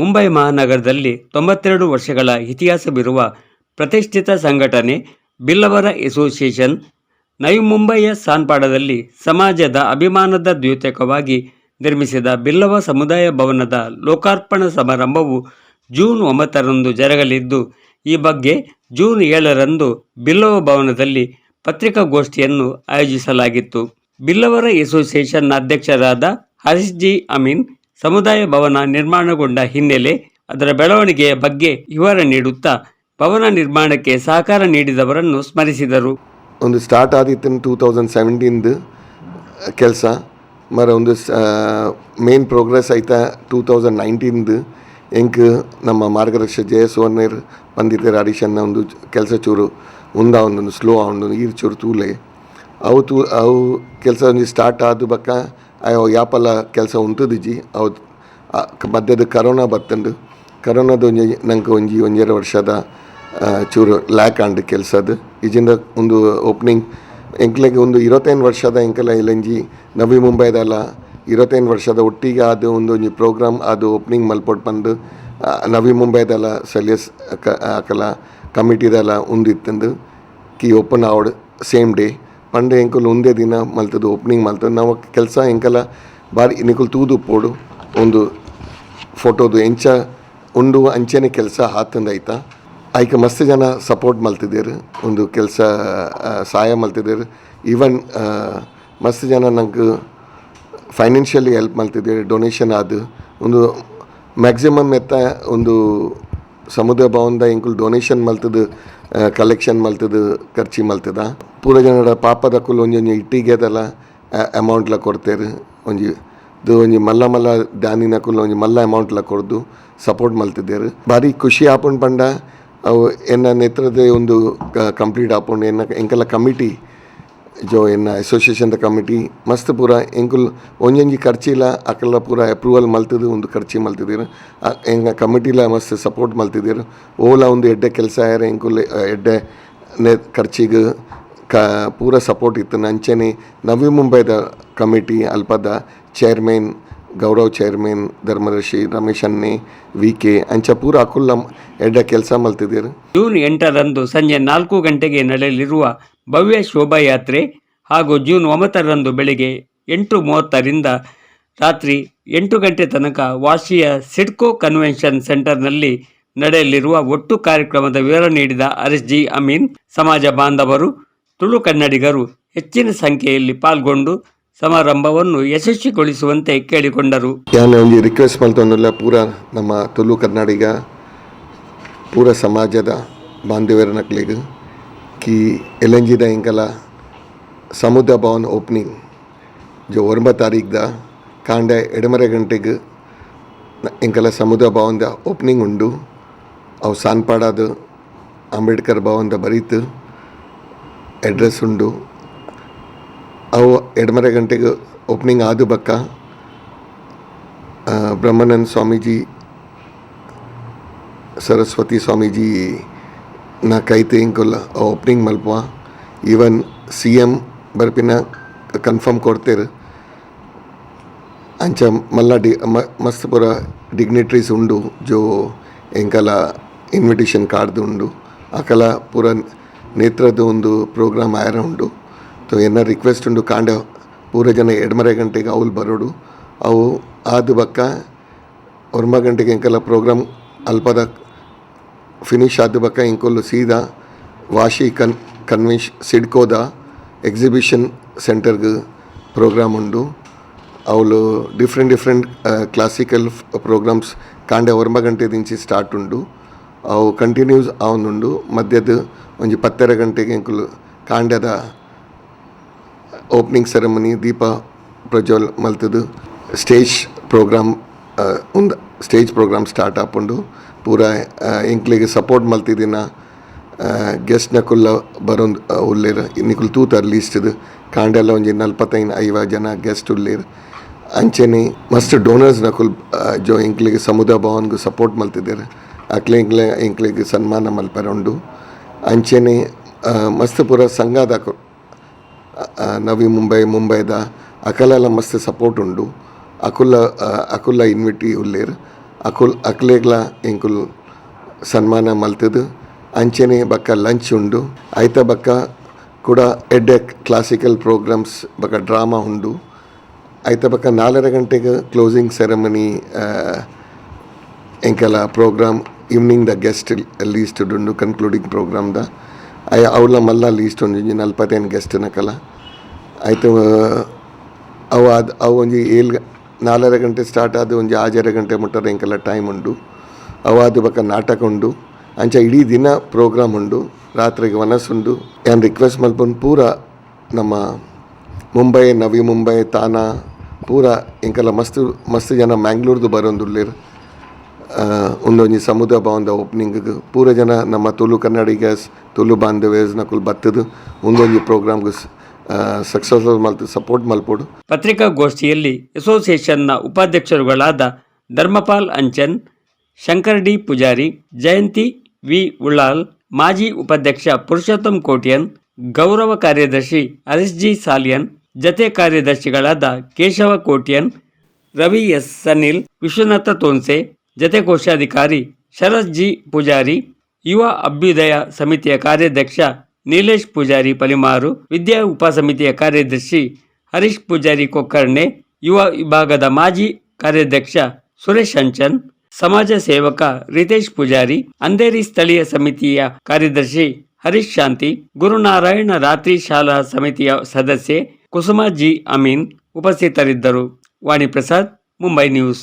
ಮುಂಬೈ ಮಹಾನಗರದಲ್ಲಿ ತೊಂಬತ್ತೆರಡು ವರ್ಷಗಳ ಇತಿಹಾಸವಿರುವ ಪ್ರತಿಷ್ಠಿತ ಸಂಘಟನೆ ಬಿಲ್ಲವರ ಅಸೋಸಿಯೇಷನ್ ನವಿ ಮುಂಬೈಯ ಸಾನ್ಪಾಡದಲ್ಲಿ ಸಮಾಜದ ಅಭಿಮಾನದ ದ್ಯೋತಕವಾಗಿ ನಿರ್ಮಿಸಿದ ಬಿಲ್ಲವ ಸಮುದಾಯ ಭವನದ ಲೋಕಾರ್ಪಣ ಸಮಾರಂಭವು ಜೂನ್ ಒಂಬತ್ತರಂದು ಜರಗಲಿದ್ದು, ಈ ಬಗ್ಗೆ ಜೂನ್ ಏಳರಂದು ಬಿಲ್ಲವ ಭವನದಲ್ಲಿ ಪತ್ರಿಕಾಗೋಷ್ಠಿಯನ್ನು ಆಯೋಜಿಸಲಾಗಿತ್ತು. ಬಿಲ್ಲವರ ಅಸೋಸಿಯೇಷನ್ ಅಧ್ಯಕ್ಷರಾದ ಹರೀಶ್ ಜಿ ಅಮೀನ್ ಸಮುದಾಯ ಭವನ ನಿರ್ಮಾಣಗೊಂಡ ಹಿನ್ನೆಲೆ ಅದರ ಬೆಳವಣಿಗೆಯ ಬಗ್ಗೆ ವಿವರ ನೀಡುತ್ತಾ ಭವನ ನಿರ್ಮಾಣಕ್ಕೆ ಸಹಕಾರ ನೀಡಿದವರನ್ನು ಸ್ಮರಿಸಿದರು. ಒಂದು ಸ್ಟಾರ್ಟ್ ಆದಿತ್ತು ಟೂ ತೌಸಂಡ್ ಸೆವೆಂಟೀನ್ದು ಕೆಲಸ. ಮರ ಒಂದು ಮೇನ್ ಪ್ರೋಗ್ರೆಸ್ ಆಯ್ತಾ ಟೂ ತೌಸಂಡ್ ನೈನ್ಟೀನ್ದು ಎಂಕ್ ನಮ್ಮ ಮಾರ್ಗದರ್ಶಕ ಜಯ ಸುವರ್ಣರ್ ಬಂದಿದ್ದಾರೆ ಅಡಿಷನ್ನ ಒಂದು ಕೆಲಸ ಚೂರು ಉಂದ, ಒಂದೊಂದು ಸ್ಲೋ ಒಂದು ಈರು ಚೂರು ತೂಲೆ. ಅವು ತೂ, ಅವು ಕೆಲಸ ಒಂದು ಸ್ಟಾರ್ಟ್ ಆದ ಬಕ್ಕ ಅವು ಯಾಪಲ ಕೆಲಸ ಉಂಟುದಿಜ್ಜಿ ಅವು ಮಧ್ಯದ ಕರೋನಾ ಬತ್ತಂಡು. ಕರೋನಾದ ಒಂಜಿ, ನಂಗೆ ಒಂಜಿ ಒಂಜೆರ ವರ್ಷದ ಚೂರು ಲ್ಯಾಕ್ ಆಂಡ್ ಕೆಲಸದ ಇಜಿಂದ ಒಂದು ಓಪನಿಂಗ್, ಎಂಕ್ಲೆಗೆ ಒಂದು ಇರವತ್ತೈದು ವರ್ಷದ ಎಂಕಲ ಇಲ್ಲಂಜಿ, ನವಿ ಮುಂಬೈದಲ್ಲ ಇರುವತ್ತೈದು ವರ್ಷದ ಒಟ್ಟಿಗೆ ಅದು ಒಂದು ಒಂಜಿ ಪ್ರೋಗ್ರಾಮ್, ಅದು ಓಪನಿಂಗ್ ಮಲ್ಪೊಟ್ಟು ಬಂದು ನವಿ ಮುಂಬೈದಲ್ಲ ಸಲಿಯಸ್, ಕ ಅಕಲ ಕಮಿಟಿದೆಲ್ಲ ಉಂದಿತ್ತಂದು. ಕಿ ಓಪನ್ ಆವಡ್, ಸೇಮ್ ಡೇ. ಪಂಡೆ ಎಂಕುಲು ಒಂದೇ ದಿನ ಮಲ್ತದ ಓಪನಿಂಗ್ ಮಲ್ತದ ನಾವು ಕೆಲಸ ಎಂಕಲ ಬಾರಿ ನಿಕುಲು ತೂದು ಪೋಡು, ಒಂದು ಫೋಟೋದು ಎಂಚ ಉಂಡು ಅಂಚೆನೆ ಕೆಲಸ ಹಾತಂದೈತ ಆಯ್ಕೆ ಮಸ್ತ್ ಜನ ಸಪೋರ್ಟ್ ಮಲ್ತಿದ್ದೇರು, ಒಂದು ಕೆಲಸ ಸಹಾಯ ಮಲ್ತಿದ್ದೇರು. ಈವನ್ ಮಸ್ತ್ ಜನ ನಂಗೆ ಫೈನಾನ್ಷಿಯಲಿ ಹೆಲ್ಪ್ ಮಲ್ತಿದ್ದೇವೆ ಡೊನೇಷನ್ ಆದ. ಒಂದು ಮ್ಯಾಕ್ಸಿಮಮ್ ಎತ್ತ ಒಂದು ಸಮುದಾಯ ಭವನದ ಇಂಕುಲ್ ಡೊನೇಷನ್ ಮಲ್ತದು ಕಲೆಕ್ಷನ್ ಮಲ್ತದ, ಖರ್ಚಿ ಮಲ್ತದ. ಪೂರ ಜನರ ಪಾಪದ ಕುಲ್ ಒಂಜಿ ಒಂಜಿ ಇಟ್ಟಿಗೆದಲ್ಲ ಅಮೌಂಟ್ಲ ಕೊಡ್ತೇರು. ಒಂಜಿ, ಇದು ಒಂಜಿ ಮಲ್ಲ ಮಲ್ಲ ದಾನಿನ ಕುಲ್ ಒಂಜಿ ಮಲ್ಲ ಅಮೌಂಟ್ಲ ಕೊಡ್ದು ಸಪೋರ್ಟ್ ಮಲ್ತಿದ್ದೇರು. ಭಾರಿ ಖುಷಿ ಆಪುಂಡು ಪಂಡ. ಅವು ಎನ್ನ ನೇತ್ರದ ಒಂದು ಕಂಪ್ಲೀಟ್ ಆಪುಂಡು ಎನ್ನ ಎಂಕಲ ಕಮಿಟಿ ಜೋ ಎನ್ನ ಅಸೋಸಿಯೇಷನ್ ದ ಕಮಿಟಿ ಮಸ್ತ್ ಪೂರ ಎಂಕುಲ್ ಒಂಜೊಂಜಿ ಖರ್ಚಿಲ ಅಕಲ್ಲ ಪೂರ ಅಪ್ರೂವಲ್ ಮಲ್ತದು ಒಂದು ಖರ್ಚಿ ಮಲ್ತಿದ್ದೀರು ಎಂಗ ಕಮಿಟಿಲ ಮಸ್ತ್ ಸಪೋರ್ಟ್ ಮಲ್ತಿದ್ದೀರು ಓಲ ಒಂದು ಎಡ್ಡೆ ಕೆಲಸ ಆಯ್ರೆ ಎಂಕುಲ್ ಎಡ್ಡೆ ನೆ ಖರ್ಚಿಗೆ ಕ ಪೂರ ಸಪೋರ್ಟ್ ಇತ್ತು ನಂಚನೆ ನವಿ ಮುಂಬೈದ ಕಮಿಟಿ ಅಲ್ಪದ ಚೇರ್ಮನ್ ಗೌರವ್ ಚೇರ್ಮನ್ ಧರ್ಮದರ್ಶಿ, ರಮೇಶ್ ಅನ್ನಿ ವಿ ಕೆ ಅಂಚ ಪೂರ ಅಕುಲ್ಲ ಎಡ್ಡ ಕೆಲಸ ಮಲ್ತಿದ್ದೀರಿ. ಜೂನ್ ಎಂಟರಂದು ಸಂಜೆ ನಾಲ್ಕು ಗಂಟೆಗೆ ನಡೆಯಲಿರುವ ಭವ್ಯ ಶೋಭಾಯಾತ್ರೆ ಹಾಗೂ ಜೂನ್ ಒಂಬತ್ತರಂದು ಬೆಳಿಗ್ಗೆ ಎಂಟು ಮೂವತ್ತರಿಂದ ರಾತ್ರಿ ಎಂಟು ಗಂಟೆ ತನಕ ವಾಶಿಯ ಸಿಡ್ಕೋ ಕನ್ವೆನ್ಷನ್ ಸೆಂಟರ್ನಲ್ಲಿ ನಡೆಯಲಿರುವ ಒಟ್ಟು ಕಾರ್ಯಕ್ರಮದ ವಿವರ ನೀಡಿದ ಹರೀಶ್ ಜಿ ಅಮೀನ್, ಸಮಾಜ ಬಾಂಧವರು, ತುಳು ಕನ್ನಡಿಗರು ಹೆಚ್ಚಿನ ಸಂಖ್ಯೆಯಲ್ಲಿ ಪಾಲ್ಗೊಂಡು ಸಮಾರಂಭವನ್ನು ಯಶಸ್ವಿಗೊಳಿಸುವಂತೆ ಕೇಳಿಕೊಂಡರು. ಯಾನೆ ಒಂಜಿ ರಿಕ್ವೆಸ್ಟ್ ಮಲ್ತೊಂದುಲ್ಲ ಪೂರ ನಮ್ಮ ತುಳು ಕರ್ನಾಡಿಗ ಪೂರ ಸಮಾಜದ ಬಾಂಧವ್ಯರ ನಕ್ಲಿಗೆ ಕಿ ಎಲಂಜಿದ ಎಂಕಲ ಸಮುದ್ರ ಭವನ್ ಓಪನಿಂಗ್ ಜೋ ಒಂಬ ತಾರೀಕ್ದ ಕಾಂಡೆ ಎಡಮರೆ ಗಂಟೆಗೆ ಇಂಕಲ ಸಮುದ್ರ ಭವನದ ಓಪನಿಂಗ್ ಉಂಡು. ಅವು ಸಾನ್ಪಾಡಾದ ಅಂಬೇಡ್ಕರ್ ಭವನದ ಬರೀತು ಅಡ್ರೆಸ್ ಉಂಡು. ಅವು ಎಡಮರೆ ಗಂಟೆಗೆ ಓಪನಿಂಗ್ ಆದ ಬಕ್ಕ ಬ್ರಹ್ಮಾನಂದ ಸ್ವಾಮೀಜಿ, ಸರಸ್ವತಿ ಸ್ವಾಮೀಜಿ ನಾ ಕೈತೆ ಇಂಕೊಲ್ಲ ಓಪನಿಂಗ್ ಮಲ್ಪುವ. ಈವನ್ ಸಿ ಎಂ ಬರ್ಪಿನ ಕನ್ಫರ್ಮ್ ಕೊಡ್ತೇರು. ಅಂಚ ಮಲ್ಲ ಡಿ ಮಸ್ತ್ ಪೂರ ಡಿಗ್ನಿಟ್ರೀಸ್ ಉಂಡು, ಜೋ ಎಂಕಲ ಇನ್ವಿಟೇಷನ್ ಕಾರ್ಡ್ದು ಉಂಡು. ಆಕಲ ಪೂರ ನೇತ್ರದ ಒಂದು ಪ್ರೋಗ್ರಾಮ್ ಆಯರ ಉಂಡು. ಎನ್ನ ರಿಕ್ವೆಸ್ಟ್ ಉಂಡು, ಕಾಂಡ ಪೂರ ಜನ ಎಡಮರೆ ಗಂಟೆಗೆ ಅವ್ಲು ಬರೋಡು. ಅವು ಆದ ಬಕ್ಕ ಒರ್ಮ ಗಂಟೆಗೆ ಎಂಕಲ ಪ್ರೋಗ್ರಾಮ್ ಅಲ್ಪದ ಫಿನಿಶ್ ಆದ ಬಕ್ಕ ಇಂಕೊಲ್ಲು ಸೀದಾ ವಾಶಿ ಕನ್ ಕನ್ವೆನ್ಷ್ ಸಿಡ್ಕೋದ ಎಕ್ಸಿಬಿಷನ್ ಸೆಂಟರ್ಗೆ ಪ್ರೋಗ್ರಾಮ್ ಉಂಡು. ಅವಳು ಡಿಫ್ರೆಂಟ್ ಡಿಫ್ರೆಂಟ್ ಕ್ಲಾಸಿಕಲ್ ಪ್ರೋಗ್ರಾಮ್ಸ್ ಕಾಂಡೆ ಒರ್ಮ ಗಂಟೆ ದಿಂಚಿ ಸ್ಟಾರ್ಟ್ ಉಂಡು. ಅವು ಕಂಟಿನ್ಯೂಸ್ ಅವನುಂಡು ಮಧ್ಯದ ಒಂಜಿ ಪತ್ತೆರ ಗಂಟೆಗೆ ಎಂಕುಲು ಕಾಂಡದ ಓಪನಿಂಗ್ ಸೆರೆಮನಿ ದೀಪ ಪ್ರಜ್ವಲ್ ಮಲ್ತದು ಸ್ಟೇಜ್ ಪ್ರೋಗ್ರಾಮ್ ಒಂದು ಸ್ಟೇಜ್ ಪ್ರೋಗ್ರಾಮ್ ಸ್ಟಾರ್ಟ್ ಆಪುಂಡು ಪೂರ ಎಂಕ್ಲಿಗೆ ಸಪೋರ್ಟ್ ಮಲ್ತಿದ್ದಿನ ಗೆಸ್ಟ್ನ ಕುಲ್ಲ ಬರೋಂದು ಉಳ್ಳೇರು ನಿಕುಲ್ ತೂತಾರ ಲೀಸ್ಟ್ದು ಕಾಂಡೆಲ್ಲ ಒಂಜಿ ನಲ್ಪತ್ತೈದು ಐವ ಜನ ಗೆಸ್ಟ್ ಉಳ್ಳೇರು ಅಂಚೆನೆ ಮಸ್ತ್ ಡೋನರ್ಸ್ ನಕುಲ್ ಜೋ ಇಂಕ್ಲಿಗೆ ಸಮುದಾಯ ಭವನ್ಗೂ ಸಪೋರ್ಟ್ ಮಲ್ತಿದ್ದಾರೆ ಅಕ್ಲೆ ಇಂಕ್ಲೆ ಇಂಕ್ಲಿಗೆ ಸನ್ಮಾನ ಮಲ್ಪರ ಉಂಡು ಅಂಚೆನೆ ಮಸ್ತ್ ಪೂರ ಆ, ನವಿ ಮುಂಬೈ, ಮುಂಬೈದ ಅಕಲೆಲ್ಲ ಮಸ್ತ್ ಸಪೋರ್ಟ್ ಉಂಡು. ಅಕುಲ್ಲ ಅಕುಲ ಅಕುಲ್ಲ ಇನ್ವಿಟಿ ಉಲ್ಲೇರ್. ಅಕುಲ್, ಅಕ್ಲೇಗ್ಲ ಎಂಕುಲ್ ಸನ್ಮಾನ ಮಲ್ತದು. ಅಂಚನೆ ಬಕ್ಕ ಲಂಚ್ ಉಂಡು. ಐತ ಬಕ್ಕ ಕೂಡ ಎಡ್ಡೆ ಕ್ಲಾಸಿಕಲ್ ಪ್ರೋಗ್ರಾಮ್ಸ್ ಬಕ್ಕ ಡ್ರಾಮಾ ಉಂಡು. ಐತ ಬಕ್ಕ ನಾಲ್ಕರ ಗಂಟೆಗೆ ಕ್ಲೋಸಿಂಗ್ ಸೆರೆಮನಿ ಎಂಕೆಲ್ಲ program evening the guest list ಉಂಡು ಕನ್ಕ್ಲೂಡಿಂಗ್ ಪ್ರೋಗ್ರಾಮ್ದ ಅವಳ ಮಲ್ಲ ಲೀಸ್ಟ್ ಉಂಡು ನಲ್ಪತ್ತೈನು ಗೆಸ್ಟ್ ಕಲ. ಆಯ್ತು ಅವು ಅದು ಅವು ಒಂಜಿ ಏಳು ನಾಲ್ಕರ ಗಂಟೆ ಸ್ಟಾರ್ಟ್ ಆದ ಒಂಜಿ ಆಜರ ಗಂಟೆ ಮುಟ್ಟರೆ ಎಂಕೆಲ್ಲ ಟೈಮ್ ಉಂಡು. ಅವು ಅದು ಬಕ್ಕ ನಾಟಕ ಉಂಡು. ಅಂಚ ಇಡೀ ದಿನ ಪ್ರೋಗ್ರಾಮ್ ಉಂಡು. ರಾತ್ರಿಗೆ ಮನಸ್ಸುಂಡು ಏನು ರಿಕ್ವೆಸ್ಟ್ ಮಲ್ಪನ್ ಪೂರ ನಮ್ಮ ಮುಂಬೈ, ನವಿ ಮುಂಬೈ, ತಾನಾ, ಪೂರ ಎಂಕೆಲ್ಲ ಮಸ್ತ್ ಮಸ್ತ್ ಜನ ಮ್ಯಾಂಗ್ಳೂರ್ದು ಬರೋಂದುಲ್ಲೇರು ಉಂದೊಂಜಿ ಸಮುದ್ರ ಭವನದ ಓಪನಿಂಗ್ ಪೂರ ಜನ ನಮ್ಮ ತುಳು ಕನ್ನಡಿಗಸ್ ತುಳು ಬಾಂಧವ್ಯಸ್ ನಕುಲು ಬತ್ತದು. ಪ್ರೋಗ್ರಾಮ್ ಪ್ರೋಗ್ರಾಮ್ಗೆ ಸಕ್ಸಸ್ಫುಲ್ ಮಲ್ತು ಸಪೋರ್ಟ್ ಮಲ್ಪೋಡು. ಪತ್ರಿಕಾಗೋಷ್ಠಿಯಲ್ಲಿ ಅಸೋಸಿಯೇಷನ್ನ ಉಪಾಧ್ಯಕ್ಷರುಗಳಾದ ಧರ್ಮಪಾಲ್ ಅಂಚನ್, ಶಂಕರ್ ಡಿ ಪೂಜಾರಿ, ಜಯಂತಿ ವಿ ಉಳ್ಳಾಲ್, ಮಾಜಿ ಉಪಾಧ್ಯಕ್ಷ ಪುರುಷೋತ್ತಮ್ ಕೋಟಿಯನ್, ಗೌರವ ಕಾರ್ಯದರ್ಶಿ ಹರೀಶ್ ಜಿ ಸಾಲಿಯನ್, ಜತೆ ಕಾರ್ಯದರ್ಶಿಗಳಾದ ಕೇಶವ ಕೋಟಿಯನ್, ರವಿ ಎಸ್ ಸನಿಲ್, ವಿಶ್ವನಾಥ ತೋನ್ಸೆ, ಜತೆ ಕೋಶಾಧಿಕಾರಿ ಶರತ್ ಜಿ ಪೂಜಾರಿ, ಯುವ ಅಭ್ಯುದಯ ಸಮಿತಿಯ ಕಾರ್ಯಾಧ್ಯಕ್ಷ ನೀಲೇಶ್ ಪೂಜಾರಿ ಪಲಿಮಾರು ವಿದ್ಯಾ ಉಪಸಮಿತಿಯ ಕಾರ್ಯದರ್ಶಿ ಹರೀಶ್ ಪೂಜಾರಿ ಕೊಕ್ಕರ್ಣೆ, ಯುವ ವಿಭಾಗದ ಮಾಜಿ ಕಾರ್ಯಾಧ್ಯಕ್ಷ ಸುರೇಶ್ ಅಂಚನ್, ಸಮಾಜ ಸೇವಕ ರಿತೇಶ್ ಪೂಜಾರಿ, ಅಂಧೇರಿ ಸ್ಥಳೀಯ ಸಮಿತಿಯ ಕಾರ್ಯದರ್ಶಿ ಹರೀಶ್ ಶಾಂತಿ, ಗುರುನಾರಾಯಣ ರಾತ್ರಿ ಶಾಲಾ ಸಮಿತಿಯ ಸದಸ್ಯೆ ಕುಸುಮಾ ಜಿ ಅಮೀನ್ ಉಪಸ್ಥಿತರಿದ್ದರು. ವಾಣಿ ಪ್ರಸಾದ್ ಮುಂಬೈ ನ್ಯೂಸ್.